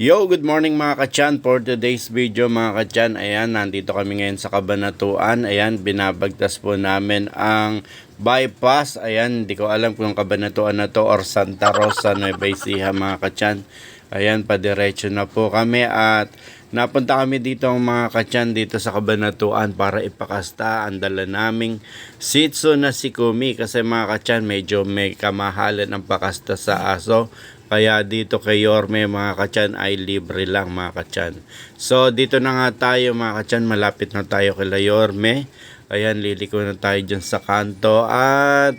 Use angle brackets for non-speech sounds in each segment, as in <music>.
Yo, good morning mga kachan. For today's video mga kachan, ayan, nandito kami ngayon sa Kabanatuan. Ayan, binabagtas po namin ang bypass. Ayan, hindi ko alam kung Kabanatuan na to or Santa Rosa, Nueva Ecija mga kachan. Ayan, padiretso na po kami at napunta kami dito ang mga kachan dito sa Kabanatuan para ipakasta ang dala naming sitso na si Kumi kasi mga kachan medyo may kamahalan ang pakasta sa aso kaya dito kay Yorme mga kachan ay libre lang mga kachan. So dito na nga tayo mga kachan, malapit na tayo kay Yorme. Ayan, liliko na tayo dyan sa kanto at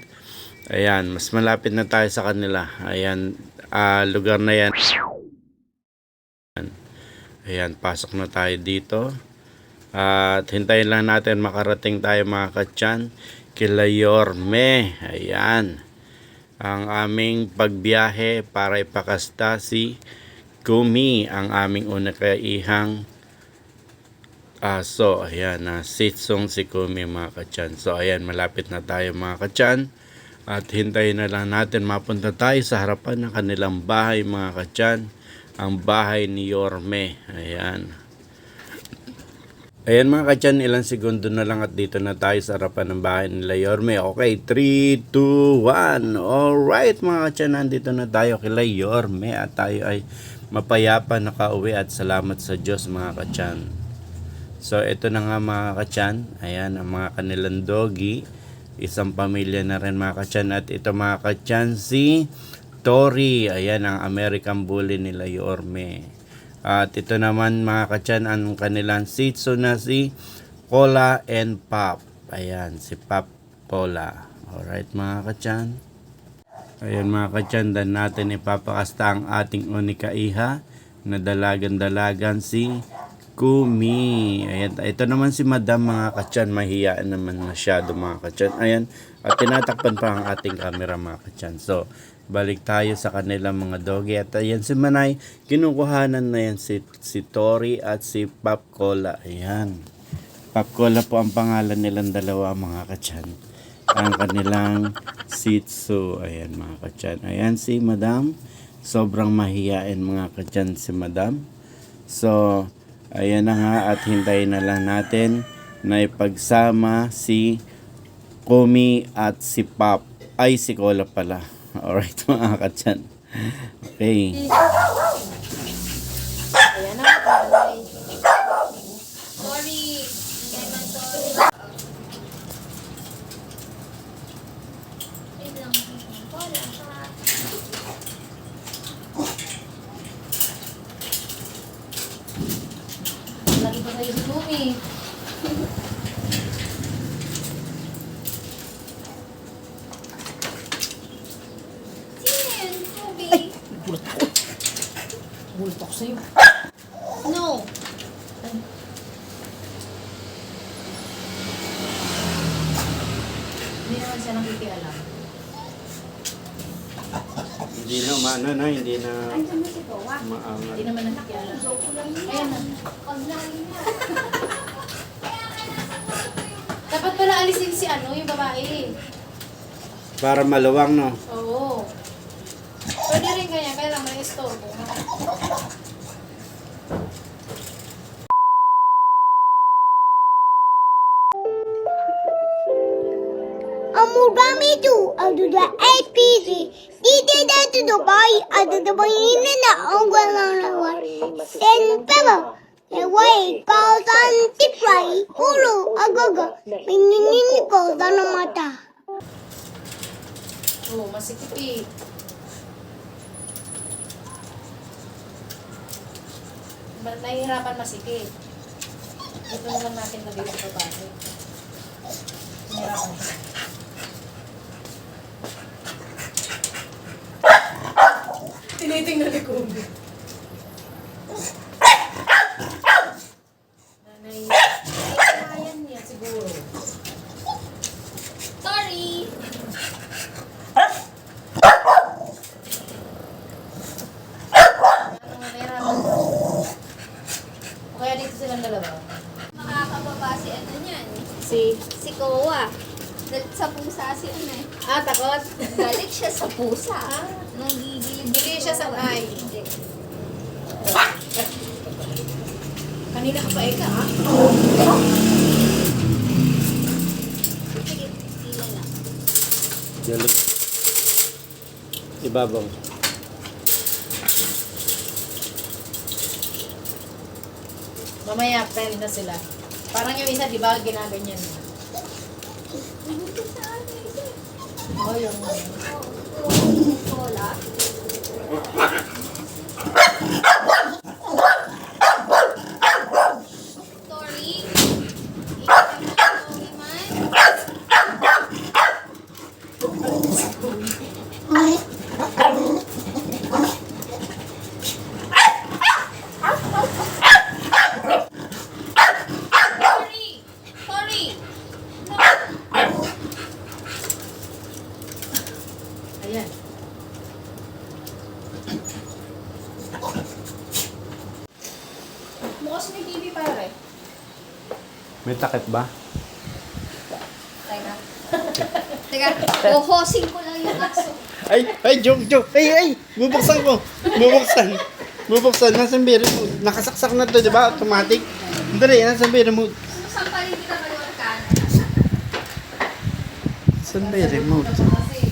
ayan, mas malapit na tayo sa kanila. Ayan, ah, lugar na yan. Ayan, pasok na tayo dito. At hintayin lang natin makarating tayo mga kachan kila Yorme. Ayan ang aming pagbiyahe para ipakasta si Kumi, ang aming una kaihang aso. Ayan, na sitsong si Kumi mga kachan. So, ayan, malapit na tayo mga kachan. At hintayin na lang natin mapunta tayo sa harapan ng kanilang bahay mga kachan. Ang bahay ni Yorme. Ayan. Ayan mga kachan, ilang segundo na lang at dito na tayo sa harapan ng bahay nila Yorme. Okay, 3, 2, 1. Alright mga kachan, nandito na tayo kila Yorme at tayo ay mapayapa nakauwi at salamat sa Diyos mga kachan. So ito na nga mga kachan, ayan ang mga kanilang doggy. Isang pamilya na rin mga kachan at ito mga kachan si Tori, ayan ang American Bully nila Yorme. At ito naman mga kachan ang kanilang sitso na si Cola and Pop. Ayan, si Pop Cola. Alright mga kachan. Ayan mga kachan, dan natin ipapakasta ang ating unika iha na dalagan-dalagan si Kumi. Ayan, ito naman si Madam mga kachan, mahiyaan naman masyado mga kachan. Ayan, at tinatakpan pa ang ating camera mga kachan. So, balik tayo sa kanilang mga doggy. At ayan si Manay, kinukuhanan na yan si, si Tori at si Pop Cola. Ayan. Pop Cola po ang pangalan nilang dalawa mga kachan. Ang kanilang Shih Tzu. Ayan mga kachan. Ayan si Madam. Sobrang mahiyain mga kachan si Madam. So, ayan na nga at hintayin na lang natin na ipagsama si Kumi at si Pop. Ay, si Cola pala. <laughs> Alright mga kachan. Okay. Ayan na. Sorry. Lagi pa kayo si sa'yo. No. Hindi naman siya nakikialam. Hindi na maano na, hindi na maangat. Hindi naman nakikialam. Ayan na. Dapat pala alisin si ano, yung babae. Para maluwang no. Oo. Pwede rin kaya, Tu Dubai aduda bayina na ang walang lawan. Sen peba. Leway kausan tipray ulo agaga. Pininin ko sa mata. Oo, masikip eh. Nahihirapan masikip? Ito na lang natin lagay sa babae. Nahihirapan Tinitingnan ni Kumbi. Nanay, kaya niya siguro. Sorry! Ano, nahihirapan siya. O kaya dito silang dalawa. Makakababa si ano niyan, Si... si Kowa. Dahil sa pusa si ano eh. Ah, takot? Galit siya sa pusa. Nung gigilid Hindi siya sanay. Hindi. Kanina ka pa eka, ha? Lang. Galing. Ibabaw. Mamaya, friend na sila. Parang yung isa, di ba, ginaganyan mo. Oo, yung... Cola. Tori. Ikaw Tori man. Tori. Tori. Ayan. Bukas may TV pare. May takip ba? Teka. <laughs> Teka, uhosin ko lang yung aso. Ay, ay, joke, joke. Ay, ay, bubuksan ko. Bubuksan. Bubuksan. Nasaan beer mo? Nakasaksak na to, di ba? Automatic. Dali, nasaan beer mo? Sampalin kita kayo ka. Saan beer mo? Kasi,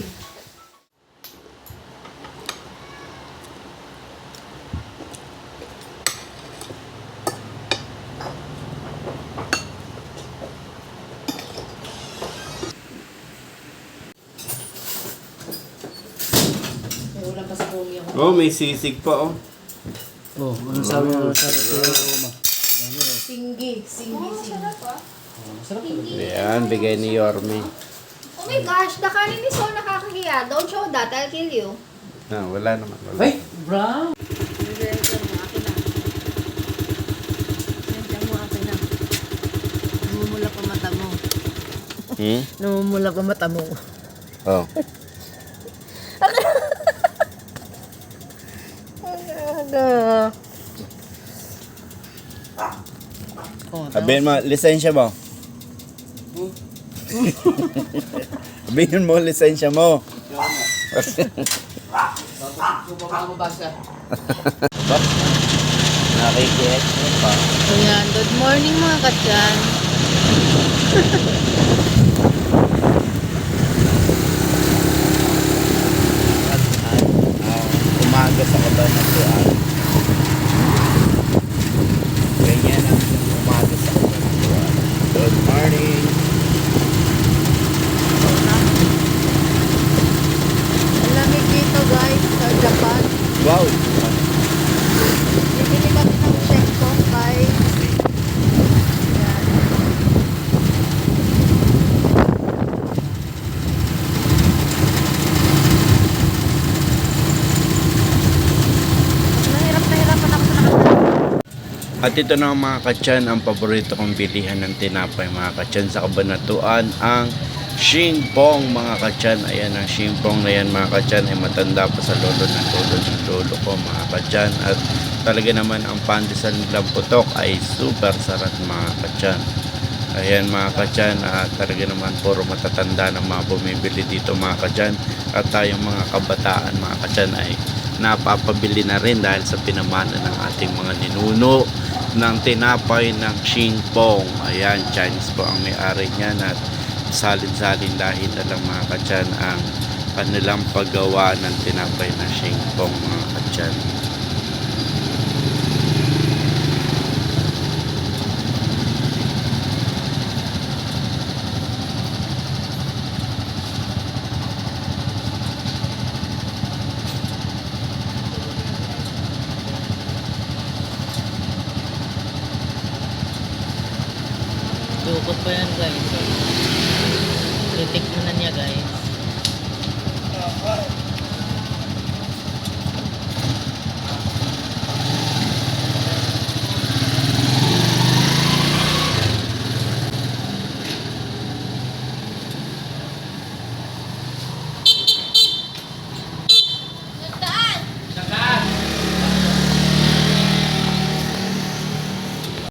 may ulam pa sa bumi yung... Oh, may sisig pa, oh. Oh, ano sabi mo sa Roma? Singgi, singgi, singgi. Ayan, bigay ni Yorme. Oh my gosh, the kanin is so nakakahiya. Don't show that, I'll kill you. Ah, wala naman. Wala. Ay, na. Akin na. Namumula pa mata mo. Hmm? <laughs> Mo. Oh. Sabihin mo, lisensya mo. <laughs> Sabihin mo, lisensya mo. Nakiki-extra pa. Ayan, good morning mga katyan. uh, umaga sa kabanatuan. Ganyan ang umaga sa kabanatuan. Good morning! Ang lamig dito guys, sa Japan. Wow! Bibili kami ng checkpoint nakasal. At ito na mga katyan, ang paborito kong bilihan ng tinapay mga katyan sa kabanatuan, ang Shingpong mga katyan. Ayan ang Shingpong na yan mga katyan ay matanda pa sa lolo ng lolo ng lolo ko mga katyan. At talaga naman ang pandesal nilang putok ay super sarap mga katyan. Ayan mga katyan, at talaga naman puro matatanda ng mga bumibili dito mga katyan. At tayong mga kabataan mga katyan ay napapabili na rin dahil sa pinamana ng ating mga ninuno ng tinapay ng Shingpong. Ayan, Chinese po ang may-ari niyan at salin-salin dahil alam mga katyan ang kanilang paggawa ng tinapay na Shingpong mga katyan. Dukot pa yan guys. Titik na niya guys.